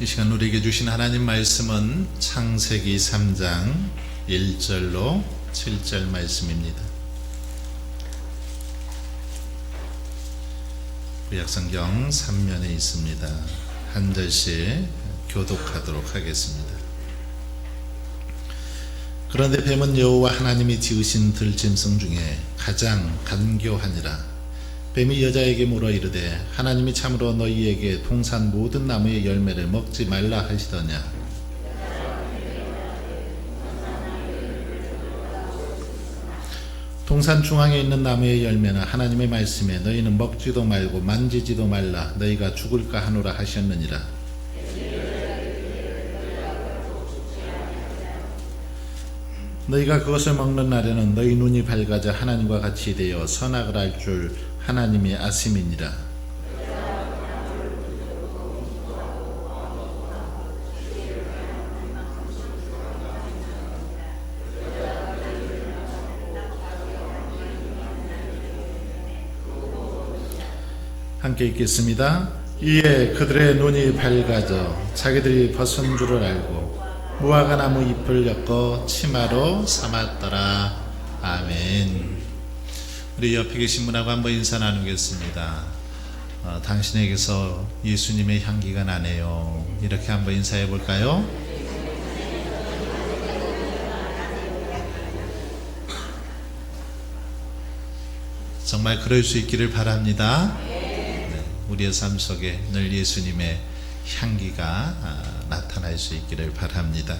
이 시간 우리에게 주신 하나님 말씀은 창세기 3장 1절로 7절 말씀입니다. 구약성경 3면에 있습니다. 한 절씩 교독하도록 하겠습니다. 그런데 뱀은 여호와 하나님이 지으신 들짐승 중에 가장 간교하니라. 뱀이 여자에게 물어 이르되 하나님이 참으로 너희에게 동산 모든 나무의 열매를 먹지 말라 하시더냐? 동산 중앙에 있는 나무의 열매는 하나님의 말씀에 너희는 먹지도 말고 만지지도 말라 너희가 죽을까 하노라 하셨느니라. 너희가 그것을 먹는 날에는 너희 눈이 밝아져 하나님과 같이 되어 선악을 알줄 하나님이 아심이니라. 함께 읽겠습니다. 이에 그들의 눈이 밝아져 자기들이 벗은 줄을 알고 무화과 나무 잎을 엮어 치마로 삼았더라. 아멘. 우리 옆에 계신 분하고 한번 인사 나누겠습니다. 어, 당신에게서 예수님의 향기가 나네요. 이렇게 한번 인사해 볼까요? 정말 그럴 수 있기를 바랍니다. 네, 우리의 삶 속에 늘 예수님의 향기가 아, 나타날 수 있기를 바랍니다.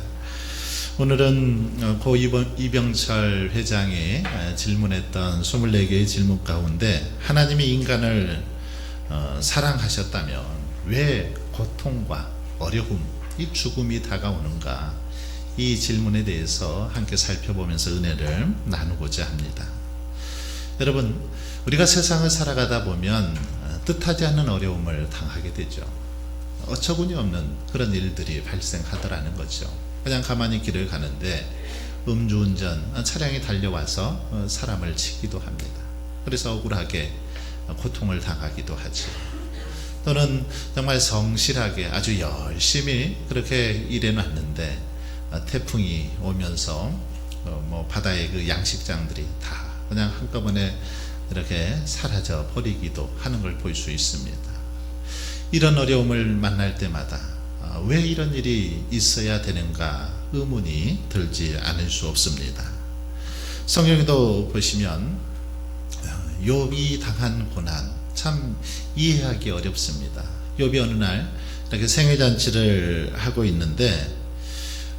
오늘은 어, 고 이병철 회장이 아, 질문했던 24개의 질문 가운데 하나님이 인간을 어, 사랑하셨다면 왜 고통과 어려움, 이 죽음이 다가오는가 이 질문에 대해서 함께 살펴보면서 은혜를 나누고자 합니다. 여러분, 우리가 세상을 살아가다 보면 어, 뜻하지 않는 어려움을 당하게 되죠. 어처구니 없는 그런 일들이 발생하더라는 거죠. 그냥 가만히 길을 가는데 음주운전 어, 차량이 달려와서 어, 사람을 치기도 합니다. 그래서 억울하게 어, 고통을 당하기도 하죠. 또는 정말 성실하게 아주 열심히 그렇게 일해놨는데 어, 태풍이 오면서 어, 뭐 바다의 그 양식장들이 다 그냥 한꺼번에 이렇게 사라져 버리기도 하는 걸 볼 수 있습니다. 이런 어려움을 만날 때마다 아, 왜 이런 일이 있어야 되는가 의문이 들지 않을 수 없습니다. 성경에도 보시면 어, 욥이 당한 고난 참 이해하기 어렵습니다. 욥이 어느 날 이렇게 생일 잔치를 하고 있는데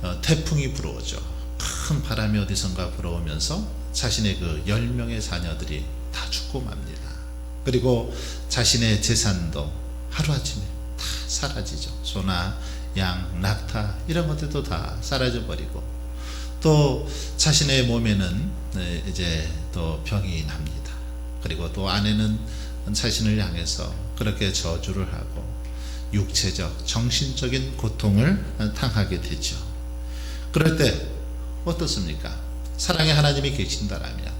어, 태풍이 불어오죠. 큰 바람이 어디선가 불어오면서 자신의 그열 명의 자녀들이 다 죽고 맙니다. 그리고 자신의 재산도 하루아침에 다 사라지죠. 소나 양, 낙타 이런 것들도 다 사라져 버리고 또 자신의 몸에는 네, 이제 또 병이 납니다. 그리고 또 아내는 자신을 향해서 그렇게 저주를 하고 육체적, 정신적인 고통을 당하게 되죠. 그럴 때 어떻습니까? 사랑의 하나님이 계신다라면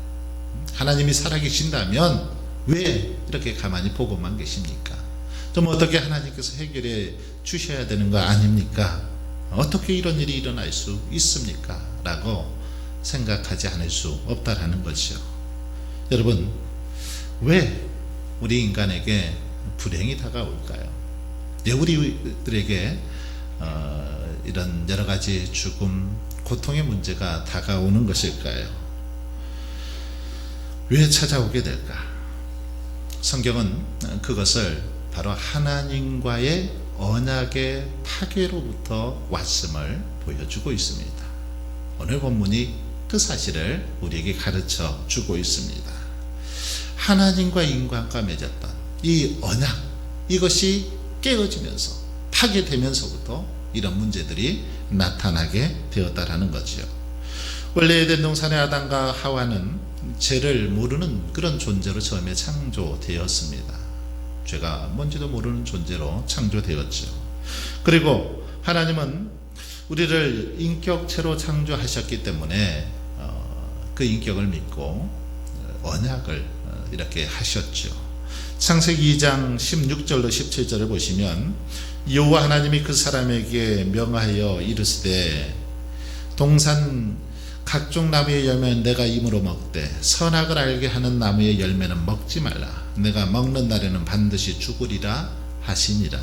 하나님이 살아계신다면 왜 이렇게 가만히 보고만 계십니까? 좀 어떻게 하나님께서 해결해 주셔야 되는 거 아닙니까? 어떻게 이런 일이 일어날 수 있습니까? 라고 생각하지 않을 수 없다라는 거죠. 여러분, 왜 우리 인간에게 불행이 다가올까요? 왜 우리들에게 어, 이런 여러 가지 죽음, 고통의 문제가 다가오는 것일까요? 왜 찾아오게 될까? 성경은 그것을 바로 하나님과의 언약의 파괴로부터 왔음을 보여주고 있습니다. 오늘 본문이 그 사실을 우리에게 가르쳐 주고 있습니다. 하나님과 인간과 맺었던 이 언약, 이것이 깨어지면서 파괴되면서부터 이런 문제들이 나타나게 되었다라는 거죠. 원래 에덴 동산의 아담과 하와는 죄를 모르는 그런 존재로 처음에 창조되었습니다. 죄가 뭔지도 모르는 존재로 창조되었죠. 그리고 하나님은 우리를 인격체로 창조하셨기 때문에 어, 그 인격을 믿고 어, 언약을 어, 이렇게 하셨죠. 창세기 2장 16절로 17절을 보시면 여호와 하나님이 그 사람에게 명하여 이르시되 동산 각종 나무의 열매는 내가 임으로 먹되 선악을 알게 하는 나무의 열매는 먹지 말라 내가 먹는 날에는 반드시 죽으리라 하시니라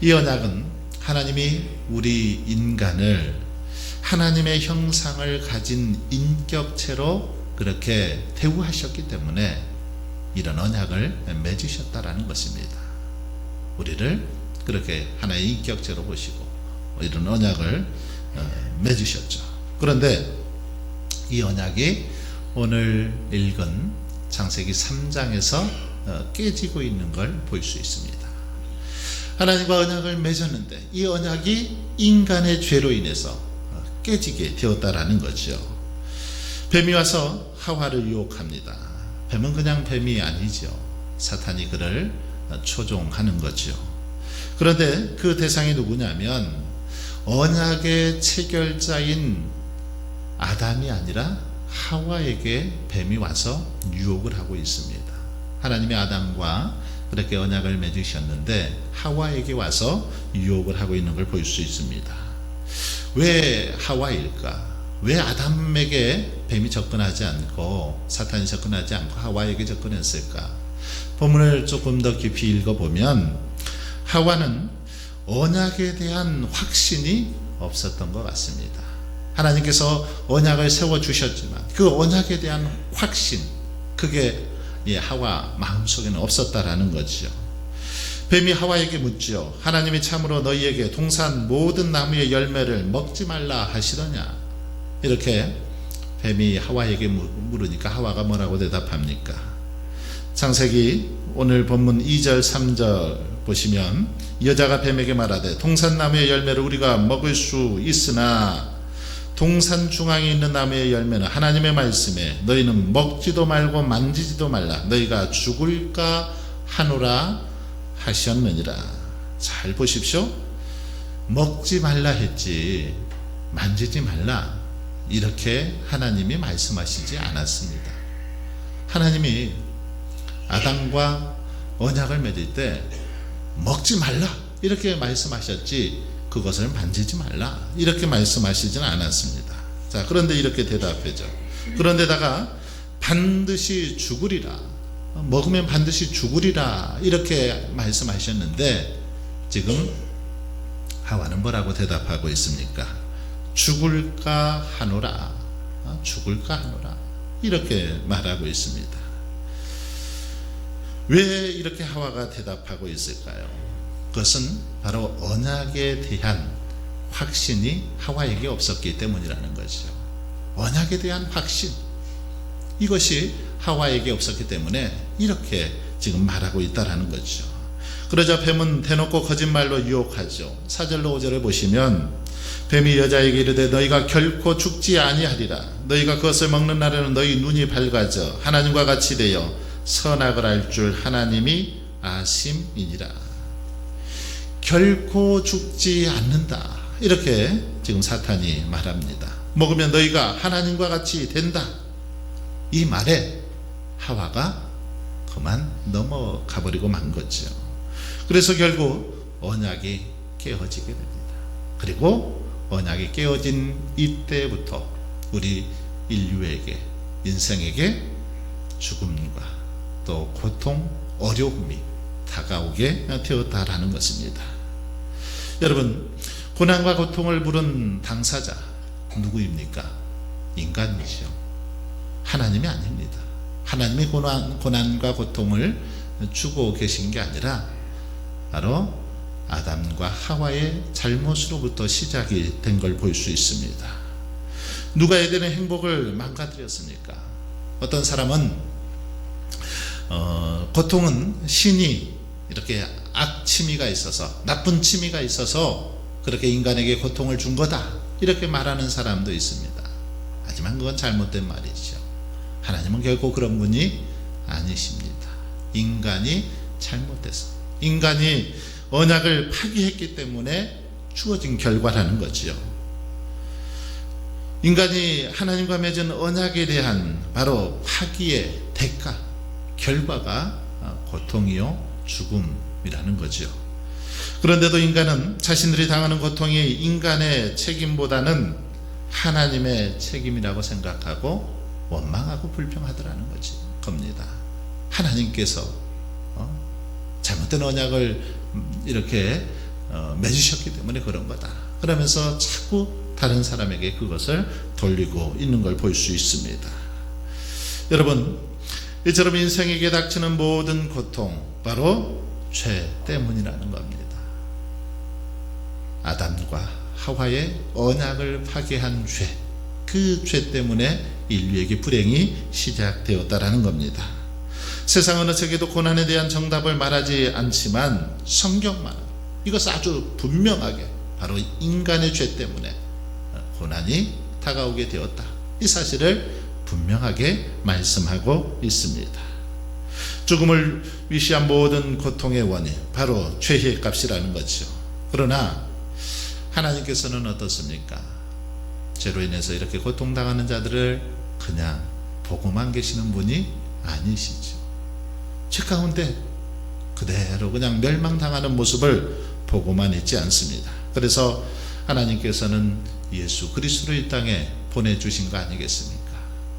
이 언약은 하나님이 우리 인간을 하나님의 형상을 가진 인격체로 그렇게 대우하셨기 때문에 이런 언약을 맺으셨다라는 것입니다. 우리를 그렇게 하나의 인격체로 보시고 이런 언약을 어, 맺으셨죠. 그런데 이 언약이 오늘 읽은 창세기 3장에서 어, 깨지고 있는 걸 볼 수 있습니다. 하나님과 언약을 맺었는데 이 언약이 인간의 죄로 인해서 어, 깨지게 되었다라는 거죠. 뱀이 와서 하와를 유혹합니다. 뱀은 그냥 뱀이 아니죠. 사탄이 그를 초종하는 거죠. 그런데 그 대상이 누구냐면 언약의 체결자인 아담이 아니라 하와에게 뱀이 와서 유혹을 하고 있습니다. 하나님의 아담과 그렇게 언약을 맺으셨는데 하와에게 와서 유혹을 하고 있는 걸 볼 수 있습니다. 왜 하와일까? 왜 아담에게 뱀이 접근하지 않고 사탄이 접근하지 않고 하와에게 접근했을까? 본문을 조금 더 깊이 읽어보면 하와는 언약에 대한 확신이 없었던 것 같습니다. 하나님께서 언약을 세워 주셨지만 그 언약에 대한 확신 그게 예, 하와 마음속에는 없었다라는 거죠. 뱀이 하와에게 묻지요. 하나님이 참으로 너희에게 동산 모든 나무의 열매를 먹지 말라 하시더냐? 이렇게 뱀이 하와에게 물으니까 하와가 뭐라고 대답합니까? 창세기 오늘 본문 2절 3절 보시면 여자가 뱀에게 말하되 동산나무의 열매를 우리가 먹을 수 있으나 동산 중앙에 있는 나무의 열매는 하나님의 말씀에 너희는 먹지도 말고 만지지도 말라. 너희가 죽을까 하노라 하셨느니라. 잘 보십시오. 먹지 말라 했지 만지지 말라. 이렇게 하나님이 말씀하시지 않았습니다. 하나님이 아담과 언약을 맺을 때 먹지 말라 이렇게 말씀하셨지 그것을 만지지 말라 이렇게 말씀하시지는 않았습니다. 자 그런데 이렇게 대답하죠. 그런데다가 반드시 죽으리라 먹으면 반드시 죽으리라 이렇게 말씀하셨는데 지금 하와는 뭐라고 대답하고 있습니까? 죽을까 하노라 어, 죽을까 하노라 이렇게 말하고 있습니다. 왜 이렇게 하와가 대답하고 있을까요? 그것은 바로 언약에 대한 확신이 하와에게 없었기 때문이라는 거죠. 언약에 대한 확신. 이것이 하와에게 없었기 때문에 이렇게 지금 말하고 있다라는 거죠. 그러자 뱀은 대놓고 거짓말로 유혹하죠. 사절로 5절에 보시면 뱀이 여자에게 이르되 너희가 결코 죽지 아니하리라. 너희가 그것을 먹는 날에는 너희 눈이 밝아져 하나님과 같이 되어 선악을 알 줄 하나님이 아심이니라. 결코 죽지 않는다. 이렇게 지금 사탄이 말합니다. 먹으면 너희가 하나님과 같이 된다. 이 말에 하와가 그만 넘어가 버리고 만 거죠. 그래서 결국 언약이 깨어지게 됩니다. 그리고 언약이 깨어진 이때부터 우리 인류에게 인생에게 죽음과 또 고통, 어려움이 다가오게 되었다라는 것입니다. 여러분, 고난과 고통을 부른 당사자 누구입니까? 인간이죠. 하나님이 아닙니다. 하나님이 고난, 고난과 고통을 주고 계신 게 아니라 바로 아담과 하와의 잘못으로부터 시작이 된 걸 볼 수 있습니다. 누가 에덴의 행복을 망가뜨렸습니까? 어떤 사람은 어, 고통은 신이 이렇게 악 취미가 있어서 나쁜 취미가 있어서 그렇게 인간에게 고통을 준 거다 이렇게 말하는 사람도 있습니다. 하지만 그건 잘못된 말이죠. 하나님은 결코 그런 분이 아니십니다. 인간이 잘못돼서 인간이 언약을 파기했기 때문에 주어진 결과라는 거지요. 인간이 하나님과 맺은 언약에 대한 바로 파기의 대가 결과가 아, 고통이요 죽음 이라는 거죠. 그런데도 인간은 자신들이 당하는 고통이 인간의 책임보다는 하나님의 책임이라고 생각하고 원망하고 불평하더라는 거지 겁니다. 하나님께서 어? 잘못된 언약을 음, 이렇게 어, 맺으셨기 때문에 그런 거다. 그러면서 자꾸 다른 사람에게 그것을 돌리고 있는 걸 볼 수 있습니다. 여러분, 이처럼 인생에게 닥치는 모든 고통 바로 죄 때문이라는 겁니다. 아담과 하와의 언약을 파괴한 죄, 그 죄 때문에 인류에게 불행이 시작되었다라는 겁니다. 세상 어느 책에도 고난에 대한 정답을 말하지 않지만 성경만 이것 아주 분명하게 바로 인간의 죄 때문에 고난이 다가오게 되었다. 이 사실을 분명하게 말씀하고 있습니다. 죽음을 위시한 모든 고통의 원인 바로 죄의 값이라는 거죠. 그러나 하나님께서는 어떻습니까? 죄로 인해서 이렇게 고통당하는 자들을 그냥 보고만 계시는 분이 아니시죠. 죄 가운데 그대로 그냥 멸망당하는 모습을 보고만 있지 않습니다. 그래서 하나님께서는 예수 그리스도를 이 땅에 보내주신 거 아니겠습니까?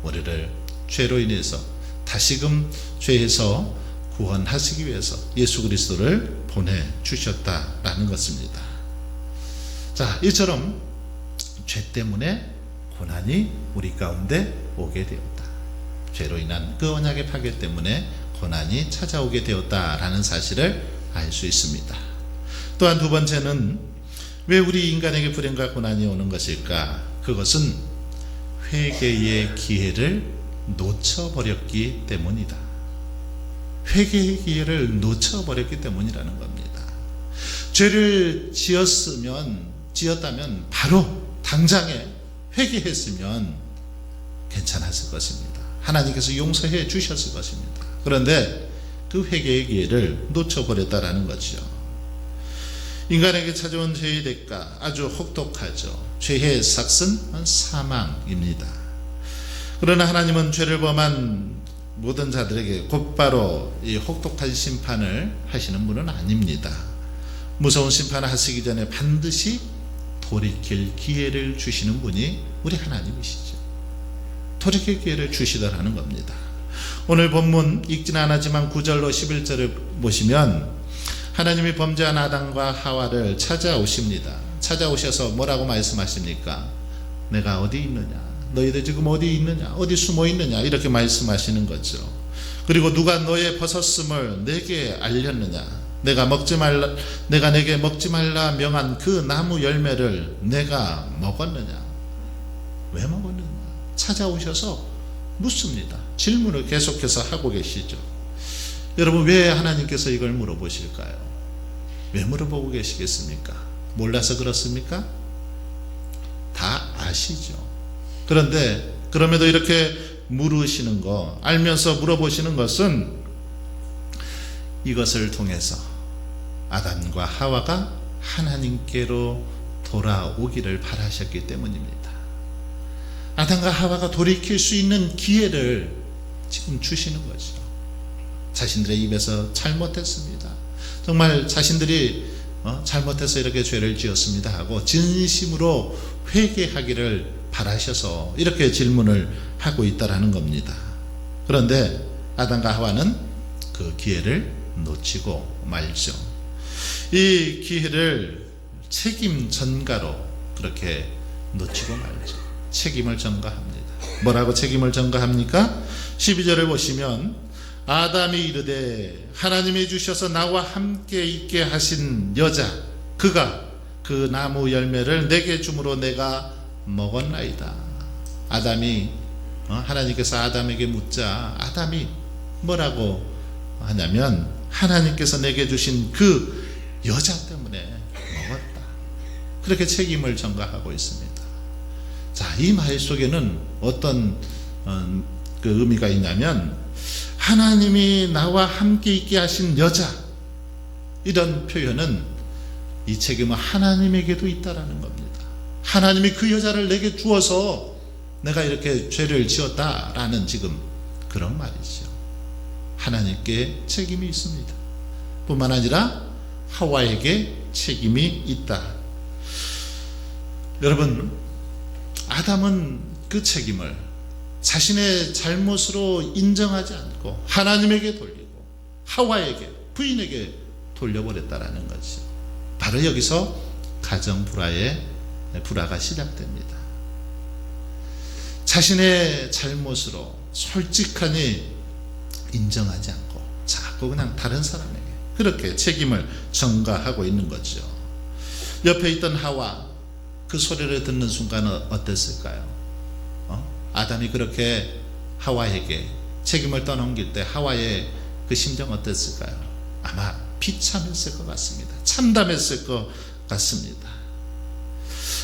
우리를 죄로 인해서 다시금 죄에서 구원하시기 위해서 예수 그리스도를 보내주셨다라는 것입니다. 자, 이처럼 죄 때문에 고난이 우리 가운데 오게 되었다. 죄로 인한 그 언약의 파괴 때문에 고난이 찾아오게 되었다라는 사실을 알 수 있습니다. 또한 두 번째는 왜 우리 인간에게 불행과 고난이 오는 것일까? 그것은 회개의 기회를 놓쳐버렸기 때문이다. 회개의 기회를 놓쳐버렸기 때문이라는 겁니다. 죄를 지었으면, 지었다면 바로 당장에 회개했으면 괜찮았을 것입니다. 하나님께서 용서해 주셨을 것입니다. 그런데 그 회개의 기회를 놓쳐버렸다라는 거죠. 인간에게 찾아온 죄의 대가 아주 혹독하죠. 죄의 삭은 사망입니다. 그러나 하나님은 죄를 범한 모든 자들에게 곧바로 이 혹독한 심판을 하시는 분은 아닙니다. 무서운 심판을 하시기 전에 반드시 돌이킬 기회를 주시는 분이 우리 하나님이시죠. 돌이킬 기회를 주시더라는 겁니다. 오늘 본문 읽지는 않았지만 9절로 11절을 보시면 하나님이 범죄한 아담과 하와를 찾아오십니다. 찾아오셔서 뭐라고 말씀하십니까? 내가 어디 있느냐? 너희들 지금 어디 있느냐? 어디 숨어 있느냐? 이렇게 말씀하시는 거죠. 그리고 누가 너의 벗었음을 내게 알렸느냐? 내가 먹지 말라, 내가 내게 먹지 말라 명한 그 나무 열매를 내가 먹었느냐? 왜 먹었느냐? 찾아오셔서 묻습니다. 질문을 계속해서 하고 계시죠. 여러분, 왜 하나님께서 이걸 물어보실까요? 왜 물어보고 계시겠습니까? 몰라서 그렇습니까? 다 아시죠. 그런데, 그럼에도 이렇게 물으시는 거, 알면서 물어보시는 것은 이것을 통해서 아담과 하와가 하나님께로 돌아오기를 바라셨기 때문입니다. 아담과 하와가 돌이킬 수 있는 기회를 지금 주시는 거죠. 자신들의 입에서 잘못했습니다. 정말 자신들이 어, 잘못해서 이렇게 죄를 지었습니다 하고 진심으로 회개하기를 바라셔서 이렇게 질문을 하고 있다라는 겁니다. 그런데 아담과 하와는 그 기회를 놓치고 말죠. 이 기회를 책임 전가로 그렇게 놓치고 말죠. 책임을 전가합니다. 뭐라고 책임을 전가합니까? 12절을 보시면 아담이 이르되 하나님이 주셔서 나와 함께 있게 하신 여자 그가 그 나무 열매를 내게 주므로 내가 먹었나이다. 아담이 어, 하나님께서 아담에게 묻자 아담이 뭐라고 하냐면 하나님께서 내게 주신 그 여자 때문에 먹었다. 그렇게 책임을 전가하고 있습니다. 자, 이 말 속에는 어떤 어, 그 의미가 있냐면 하나님이 나와 함께 있게 하신 여자 이런 표현은 이 책임은 하나님에게도 있다라는 겁니다. 하나님이 그 여자를 내게 주어서 내가 이렇게 죄를 지었다라는 지금 그런 말이죠. 하나님께 책임이 있습니다. 뿐만 아니라 하와에게 책임이 있다. 여러분, 아담은 그 책임을 자신의 잘못으로 인정하지 않고 하나님에게 돌리고 하와에게 부인에게 돌려버렸다라는 거죠. 바로 여기서 가정 불화의 불화가 시작됩니다. 자신의 잘못으로 솔직하니 인정하지 않고 자꾸 그냥 다른 사람에게 그렇게 책임을 전가하고 있는 거죠. 옆에 있던 하와 그 소리를 듣는 순간은 어땠을까요? 어? 아담이 그렇게 하와에게 책임을 떠넘길 때 하와의 그 심정 어땠을까요? 아마 비참했을 것 같습니다. 참담했을 것 같습니다.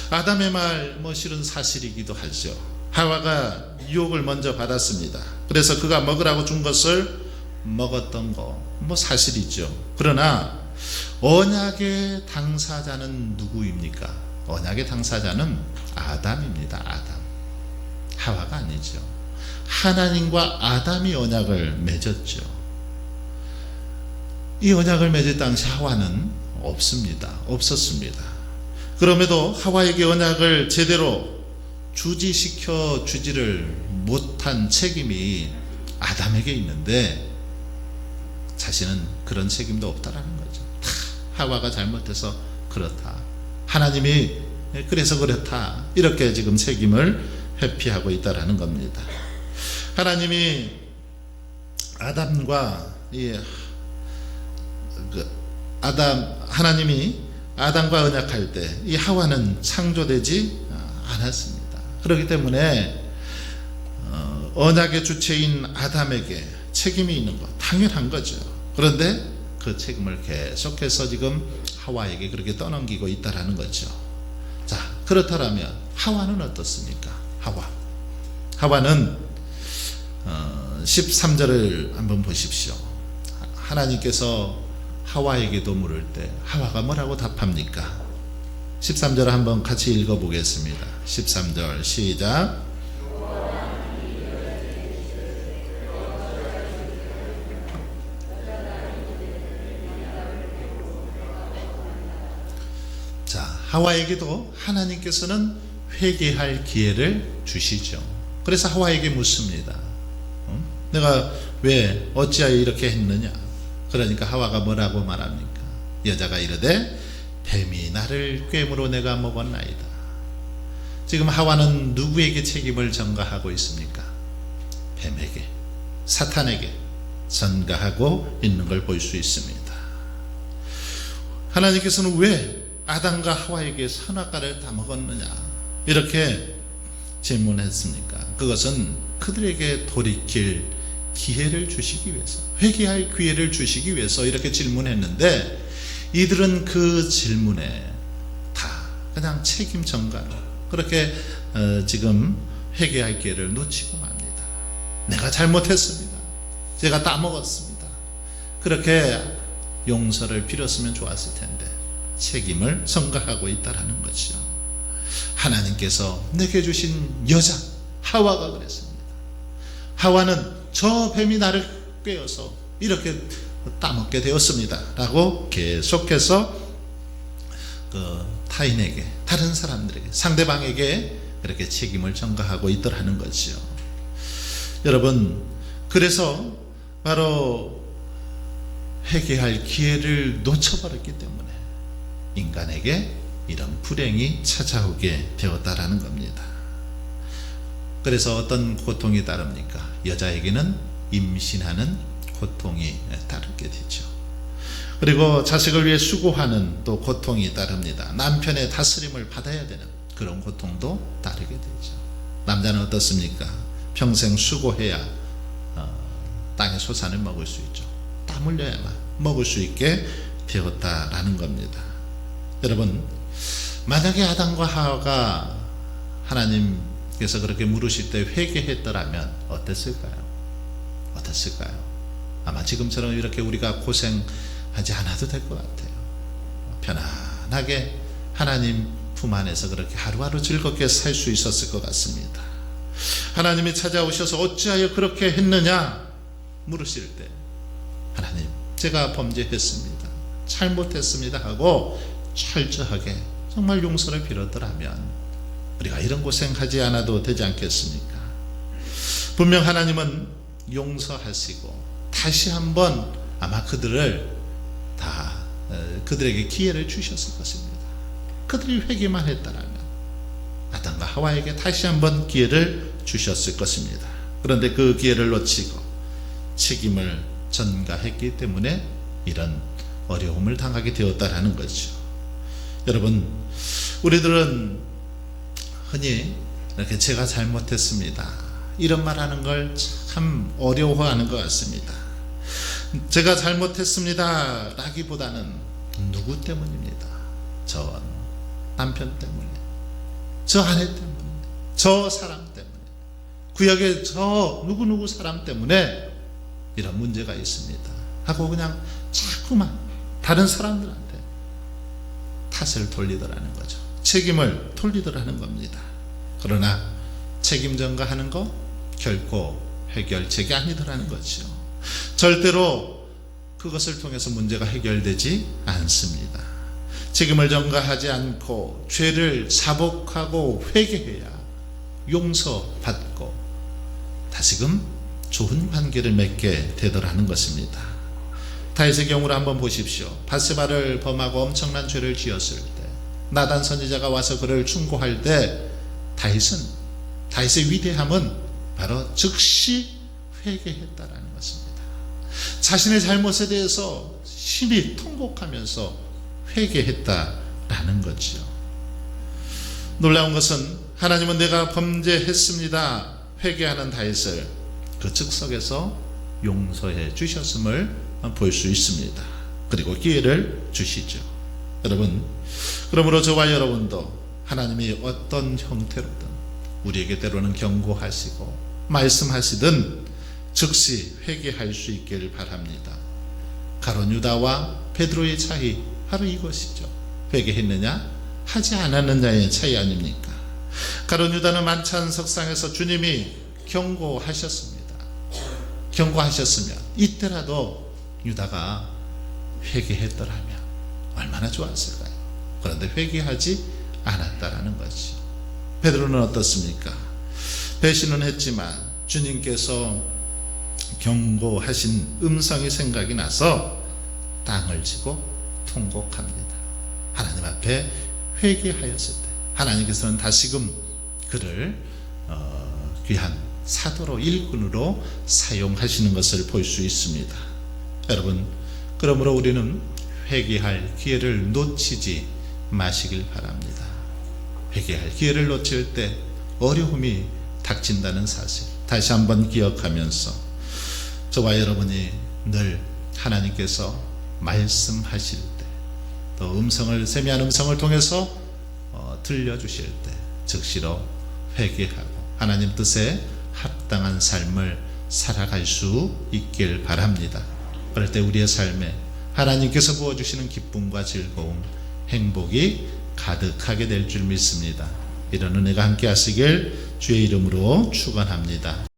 아담의 말, 뭐 실은 사실이기도 하죠. 하와가 유혹을 먼저 받았습니다. 그래서 그가 먹으라고 준 것을 먹었던 거, 뭐 사실이죠. 그러나 언약의 당사자는 누구입니까? 언약의 당사자는 아담입니다. 아담. 하와가 아니죠. 하나님과 아담이 언약을 맺었죠. 이 언약을 맺을 당시 하와는 없습니다. 없었습니다. 그럼에도 하와에게 언약을 제대로 주지시켜 주지를 못한 책임이 아담에게 있는데 자신은 그런 책임도 없다라는 거죠. 다 하와가 잘못해서 그렇다. 하나님이 그래서 그렇다. 이렇게 지금 책임을 회피하고 있다라는 겁니다. 하나님이 아담과 이그 아담 하나님이 아담과 언약할 때 이 하와는 창조되지 않았습니다. 그렇기 때문에 어, 언약의 주체인 아담에게 책임이 있는 것 당연한 거죠. 그런데 그 책임을 계속해서 지금 하와에게 그렇게 떠넘기고 있다라는 거죠. 자 그렇다면 하와는 어떻습니까? 하와 하와는 어, 13절을 한번 보십시오. 하나님께서 하와에게도 물을 때 하와가 뭐라고 답합니까? 13절 한번 같이 읽어보겠습니다. 13절 시작. 자, 하와에게도 하나님께서는 회개할 기회를 주시죠. 그래서 하와에게 묻습니다. 어? 내가 왜 어찌하여 이렇게 했느냐? 그러니까 하와가 뭐라고 말합니까? 여자가 이르되 뱀이 나를 꿰물어 내가 먹었나이다. 지금 하와는 누구에게 책임을 전가하고 있습니까? 뱀에게, 사탄에게 전가하고 있는 걸 볼 수 있습니다. 하나님께서는 왜 아담과 하와에게 선악과를 다 먹었느냐? 이렇게 질문했습니까? 그것은 그들에게 돌이킬 기회를 주시기 위해서, 회개할 기회를 주시기 위해서 이렇게 질문했는데, 이들은 그 질문에 다 그냥 책임 전가로 그렇게 어, 지금 회개할 기회를 놓치고 맙니다. 내가 잘못했습니다. 제가 따먹었습니다. 그렇게 용서를 빌었으면 좋았을 텐데 책임을 전가하고 있다라는 거죠. 하나님께서 내게 주신 여자 하와가 그랬습니다. 하와는 저 뱀이 나를 꿰어서 이렇게 따먹게 되었습니다. 라고 계속해서 그 타인에게 다른 사람들에게 상대방에게 그렇게 책임을 전가하고 있더라는 거죠. 여러분 그래서 바로 회개할 기회를 놓쳐버렸기 때문에 인간에게 이런 불행이 찾아오게 되었다라는 겁니다. 그래서 어떤 고통이 따릅니까? 여자에게는 임신하는 고통이 따르게 되죠. 그리고 자식을 위해 수고하는 또 고통이 따릅니다. 남편의 다스림을 받아야 되는 그런 고통도 따르게 되죠. 남자는 어떻습니까? 평생 수고해야 어, 땅의 소산을 먹을 수 있죠. 땀 흘려야만 먹을 수 있게 되었다라는 겁니다. 여러분, 만약에 아담과 하와가 하나님 께서 그렇게 물으실 때 회개했더라면 어땠을까요? 어땠을까요? 아마 지금처럼 이렇게 우리가 고생하지 않아도 될 것 같아요. 편안하게 하나님 품 안에서 그렇게 하루하루 즐겁게 살 수 있었을 것 같습니다. 하나님이 찾아오셔서 어찌하여 그렇게 했느냐 물으실 때 제가 범죄했습니다. 잘못했습니다 하고 철저하게 정말 용서를 빌었더라면 우리가 이런 고생하지 않아도 되지 않겠습니까? 분명 하나님은 용서하시고 다시 한번 아마 그들을 다 어, 그들에게 기회를 주셨을 것입니다. 그들이 회개만 했다라면 아담과 하와에게 다시 한번 기회를 주셨을 것입니다. 그런데 그 기회를 놓치고 책임을 전가했기 때문에 이런 어려움을 당하게 되었다라는 거죠. 여러분, 우리들은 흔히 이렇게 제가 잘못했습니다. 이런 말 하는 걸 참 어려워하는 것 같습니다. 제가 잘못했습니다. 라기보다는 누구 때문입니다. 저 남편 때문에, 저 아내 때문에, 저 사람 때문에, 구역의 저 누구누구 사람 때문에 이런 문제가 있습니다. 하고 그냥 자꾸만 다른 사람들한테 탓을 돌리더라는 거죠. 책임을 돌리더라는 겁니다. 그러나 책임 전가 하는 거 결코 해결책이 아니더라는 거죠. 절대로 그것을 통해서 문제가 해결되지 않습니다. 책임을 전가하지 않고 죄를 사복하고 회개해야 용서받고 다시금 좋은 관계를 맺게 되더라는 것입니다. 다윗의 경우를 한번 보십시오. 바세바를 범하고 엄청난 죄를 지었을 때 나단 선지자가 와서 그를 충고할 때 다윗은 다윗의 위대함은 바로 즉시 회개했다라는 것입니다. 자신의 잘못에 대해서 심히 통곡하면서 회개했다라는 거죠. 놀라운 것은 하나님은 내가 범죄했습니다. 회개하는 다윗을 그 즉석에서 용서해 주셨음을 볼 수 있습니다. 그리고 기회를 주시죠. 여러분, 그러므로 저와 여러분도 하나님이 어떤 형태로든 우리에게 때로는 경고하시고 말씀하시든 즉시 회개할 수 있기를 바랍니다. 가론 유다와 베드로의 차이 바로 이것이죠. 회개했느냐 하지 않았느냐의 차이 아닙니까? 가론 유다는 만찬 석상에서 주님이 경고하셨습니다. 경고하셨으면 이때라도 유다가 회개했더라면 얼마나 좋았을까요? 그런데 회개하지 않았다라는 거지. 베드로는 어떻습니까? 배신은 했지만 주님께서 경고하신 음성이 생각이 나서 땅을 지고 통곡합니다. 하나님 앞에 회개하였을 때 하나님께서는 다시금 그를 어, 귀한 사도로 일꾼으로 사용하시는 것을 볼 수 있습니다. 여러분, 그러므로 우리는 회개할 기회를 놓치지 마시길 바랍니다. 회개할 기회를 놓칠 때 어려움이 닥친다는 사실 다시 한번 기억하면서 저와 여러분이 늘 하나님께서 말씀하실 때 또 음성을 세미한 음성을 통해서 어, 들려주실 때 즉시로 회개하고 하나님 뜻에 합당한 삶을 살아갈 수 있길 바랍니다. 그럴 때 우리의 삶에 하나님께서 부어주시는 기쁨과 즐거움, 행복이 가득하게 될 줄 믿습니다. 이런 은혜가 함께 하시길 주의 이름으로 축원합니다.